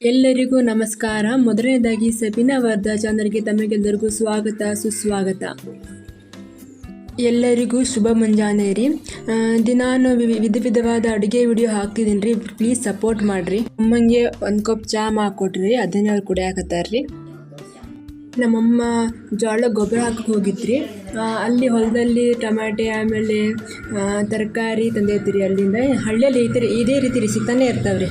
ಎಲ್ಲರಿಗೂ ನಮಸ್ಕಾರ. ಮೊದಲನೇದಾಗಿ ಸಬಿನಾ ವರ್ಧ ಚಾನಲ್ಗೆ ತಮಗೆಲ್ಲರಿಗೂ ಸ್ವಾಗತ, ಸುಸ್ವಾಗತ. ಎಲ್ಲರಿಗೂ ಶುಭ ಮುಂಜಾನೆ ರೀ. ದಿನಾನು ವಿಧ ವಿಧವಾದ ಅಡುಗೆ ವಿಡಿಯೋ ಹಾಕ್ತಿದ್ದೀನಿ ರೀ. ಪ್ಲೀಸ್ ಸಪೋರ್ಟ್ ಮಾಡಿರಿ. ಅಮ್ಮಂಗೆ ಒಂದು ಕಪ್ ಚಾ ಮಾಡಿಕೊಟ್ರಿ. ಅದನ್ನೇ ಅವ್ರು ಕುಡಿಯಾಕತ್ತಾರ್ರಿ ನಮ್ಮಮ್ಮ ಜೋಳ ಗೊಬ್ಬರ ಹಾಕಕ್ಕೆ ಹೋಗಿದ್ರಿ. ಅಲ್ಲಿ ಹೊಲದಲ್ಲಿ ಟಮಾಟೆ, ಆಮೇಲೆ ತರಕಾರಿ ತಂದೈತ್ರಿ ಅಲ್ಲಿಂದ. ಹಳ್ಳಿಯಲ್ಲಿ ಈ ಇದೇ ರೀತಿ ರೀ ಸಿಗ್ತಾನೆ ಇರ್ತಾವ್ರಿ.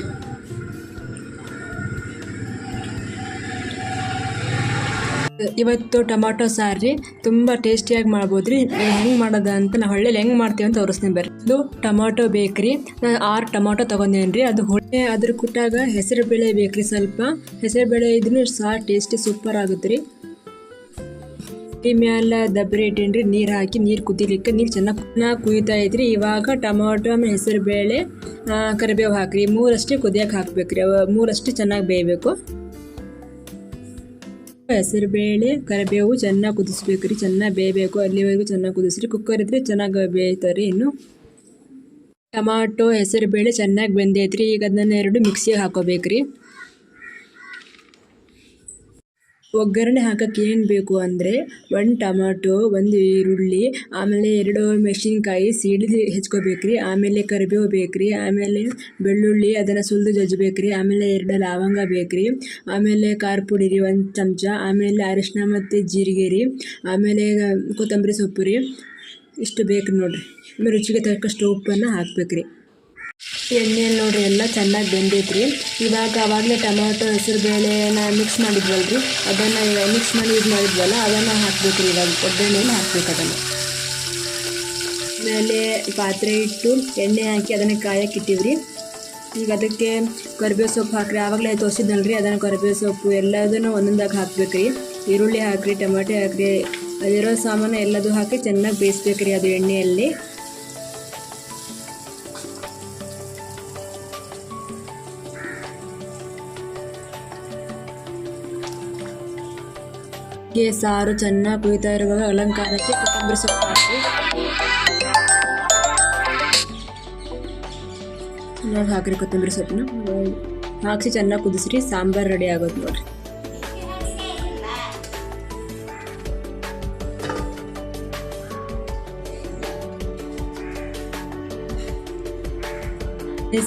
ಇವತ್ತು ಟೊಮಾಟೊ ಸಾರು ರೀ ತುಂಬ ಟೇಸ್ಟಿಯಾಗಿ ಮಾಡ್ಬೋದು ರೀ ಹೆಂಗೆ ಮಾಡೋದು ಅಂತ ನಾವು ಹಳ್ಳಿಯಲ್ಲಿ ಹೆಂಗೆ ಮಾಡ್ತೀವಿ ಅಂತ ತೋರಿಸ್ತೀನಿ ಬರ್ರಿ. ಇದು ಟೊಮಾಟೊ ಬೇಕ್ರಿ. ನಾನು ಆರು ಟೊಮಾಟೊ ತೊಗೊಂಡೇನಿ ರೀ ಅದು ಹೊಳ್ಳೆ ಅದ್ರ ಕುಟ್ಟಾಗ ಹೆಸರು ಬೇಳೆ ಬೇಕ್ರಿ ಸ್ವಲ್ಪ. ಹೆಸರು ಬೇಳೆ ಇದ್ರೂ ಸಾ ಟೇಸ್ಟಿ ಸೂಪರ್ ಆಗುತ್ತೆ ರೀ ಈ ಮ್ಯಾಲ ದಬ್ಬರಿ ಇಟ್ಟೇನ್ರಿ. ನೀರು ಹಾಕಿ ನೀರು ಕುದಿಲಿಕ್ಕೆ ನೀರು ಚೆನ್ನಾಗಿ ಚೆನ್ನಾಗಿ ಕುಯ್ತಾ ಇದ್ರಿ. ಇವಾಗ ಟೊಮಾಟೊ ಆಮೇಲೆ ಹೆಸರು ಬೇಳೆ ಕರಿಬೇವು ಹಾಕ್ರಿ. ಮೂರಷ್ಟೇ ಕುದಿಯಕ್ಕೆ ಹಾಕ್ಬೇಕ್ರಿ. ಅವ ಮೂರಷ್ಟು ಚೆನ್ನಾಗಿ ಬೇಯಬೇಕು. ಹೆಸರು ಬೇಳೆ ಕರಿಬೇವು ಚೆನ್ನಾಗಿ ಕುದಿಸ್ಬೇಕು ರೀ. ಚೆನ್ನಾಗಿ ಬೇಯಬೇಕು. ಅಲ್ಲಿವರೆಗೂ ಚೆನ್ನಾಗಿ ಕುದಿಸ್ರಿ. ಕುಕ್ಕರ್ ಇದ್ರೆ ಚೆನ್ನಾಗಿ ಬೇಯ್ತಾರೆ ಇನ್ನು. ಟಮಾಟೊ ಹೆಸರು ಬೇಳೆ ಚೆನ್ನಾಗಿ ಬೆಂದೈತ್ರಿ. ಈಗ ಅದನ್ನ ಎರಡು ಮಿಕ್ಸಿಗೆ ಹಾಕೋಬೇಕ್ರಿ. ಒಗ್ಗರಣೆ ಹಾಕಕ್ಕೆ ಏನು ಬೇಕು ಅಂದರೆ ಒಂದು ಟೊಮಾಟೊ, ಒಂದು ಈರುಳ್ಳಿ, ಆಮೇಲೆ ಎರಡು ಮೆಣಸಿನ್ಕಾಯಿ ಸಿಡಿದು ಹೆಚ್ಕೋಬೇಕ್ರಿ, ಆಮೇಲೆ ಕರಿಬೇವು ಬೇಕು ರೀ ಆಮೇಲೆ ಬೆಳ್ಳುಳ್ಳಿ, ಅದನ್ನು ಸುಲಿದು ಜಜ್ಬೇಕ್ರಿ, ಆಮೇಲೆ ಎರಡು ಲವಂಗ ಬೇಕು ರೀ ಆಮೇಲೆ ಖಾರ ಪುಡಿ ರೀ ಒಂದು ಚಮಚ, ಆಮೇಲೆ ಅರಿಶಿನ ಮತ್ತು ಜೀರಿಗೆ ರೀ, ಆಮೇಲೆ ಕೊತ್ತಂಬರಿ ಸೊಪ್ಪು ರೀ, ಇಷ್ಟು ಬೇಕು ನೋಡಿರಿ. ರುಚಿಗೆ ತಕ್ಕಷ್ಟು ಉಪ್ಪನ್ನು ಹಾಕ್ಬೇಕ್ರಿ. ಎಣ್ಣೆಯಲ್ಲಿ ನೋಡಿರಿ ಎಲ್ಲ ಚೆನ್ನಾಗಿ ಬೆಂದೈತ್ರಿ. ಇವಾಗ ಅವಾಗಲೇ ಟೊಮಾಟೊ ಹೆಸರು ಬೇಳೆನ ಮಿಕ್ಸ್ ಮಾಡಿದ್ವಲ್ಲ ರೀ ಅದನ್ನು ಮಿಕ್ಸ್ ಮಾಡಿ ಇದು ಮಾಡಿದ್ವಲ್ಲ, ಅದನ್ನು ಹಾಕ್ಬೇಕು ರೀ ಇವಾಗ. ಒಗ್ಗರಣೆಯಲ್ಲಿ ಹಾಕ್ಬೇಕು ಅದನ್ನು. ಆಮೇಲೆ ಪಾತ್ರೆ ಇಟ್ಟು ಎಣ್ಣೆ ಹಾಕಿ ಅದನ್ನು ಕಾಯಕ್ಕೆ ಇಟ್ಟಿವ್ರಿ. ಈಗ ಅದಕ್ಕೆ ಕರಿಬೇವು ಸೊಪ್ಪು ಹಾಕ್ರಿ. ಆವಾಗಲೇ ತೋರಿಸಿದ್ನಲ್ರಿ, ಅದನ್ನು ಕರಿಬೇವು ಸೊಪ್ಪು ಎಲ್ಲದನ್ನು ಒಂದೊಂದಾಗಿ ಹಾಕ್ಬೇಕು ರೀ ಈರುಳ್ಳಿ ಹಾಕ್ರಿ ಟೊಮಾಟೊ ಹಾಕ್ರಿ. ಅದಿರೋ ಸಾಮಾನು ಎಲ್ಲದೂ ಹಾಕಿ ಚೆನ್ನಾಗಿ ಬೇಯಿಸ್ಬೇಕು ರೀ ಅದು ಎಣ್ಣೆಯಲ್ಲಿ. ಗೆ ಸಾರು ಚೆನ್ನಾಗಿ ಕುಯ್ತಾ ಇರುವಾಗ ಅಲಂಕಾರಕ್ಕೆ ಕೊತ್ತಂಬರಿ ಸೊಪ್ಪು ಹಾಕಿ. ಚೆನ್ನಾಗಿ ಹಾಕ್ರಿ ಕೊತ್ತಂಬರಿ ಸೊಪ್ಪನ್ನ. ಹಾಕಿಸಿ ಚೆನ್ನಾಗಿ ಕುದಿಸ್ರಿ, ಸಾಂಬಾರು ರೆಡಿ ಆಗೋದು ನೋಡ್ರಿ.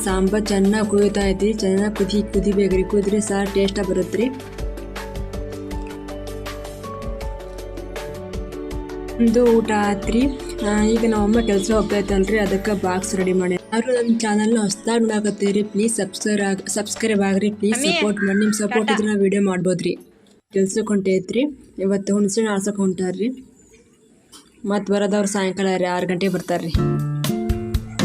ಸಾಂಬಾರು ಚೆನ್ನಾಗಿ ಕುಯ್ತಾ ಐತಿ ಚೆನ್ನಾಗಿ ಕುದಿ ಕುದಿಬೇಕ್ರಿ ಕುದ್ರೆ ಸಾರು ಟೇಸ್ಟಾಗಿ ಬರುತ್ತೆ ರೀ ಒಂದು ಊಟ ಆತ್ರಿ. ಈಗ ನಮ್ಮಮ್ಮ ಕೆಲಸ ಹೋಗ್ತೈತಲ್ರಿ ಅದಕ್ಕೆ ಬಾಕ್ಸ್ ರೆಡಿ ಮಾಡಿ. ಯಾರು ನಮ್ಮ ಚಾನಲ್ನ ಹೊಸ್ದಾಗಿ ನೋಡಕತ್ತೀರಿ ಪ್ಲೀಸ್ ಸಬ್ಸ್ಕ್ರೈಬ್ ಸಬ್ಸ್ಕ್ರೈಬ್ ಆಗ್ರಿ ಪ್ಲೀಸ್ ಸಪೋರ್ಟ್ ಮಾಡಿ ನಿಮ್ಮ ಸಪೋರ್ಟ್ ಇದ್ರೆ ನಾವು ವಿಡಿಯೋ ಮಾಡ್ಬೋದ್ರಿ. ಕೆಲ್ಸಕ್ಕೆ ಹೊಂಟೈತ್ರಿ ಇವತ್ತು ಹುಣಸೆ ಆಳ್ಸಕ್ಕೆ ಹೊಂಟಾರ್ರಿ. ಮತ್ತು ಬರೋದವ್ರು ಸಾಯಂಕಾಲ ರೀ ಆರು ಗಂಟೆಗೆ ಬರ್ತಾರ್ರಿ.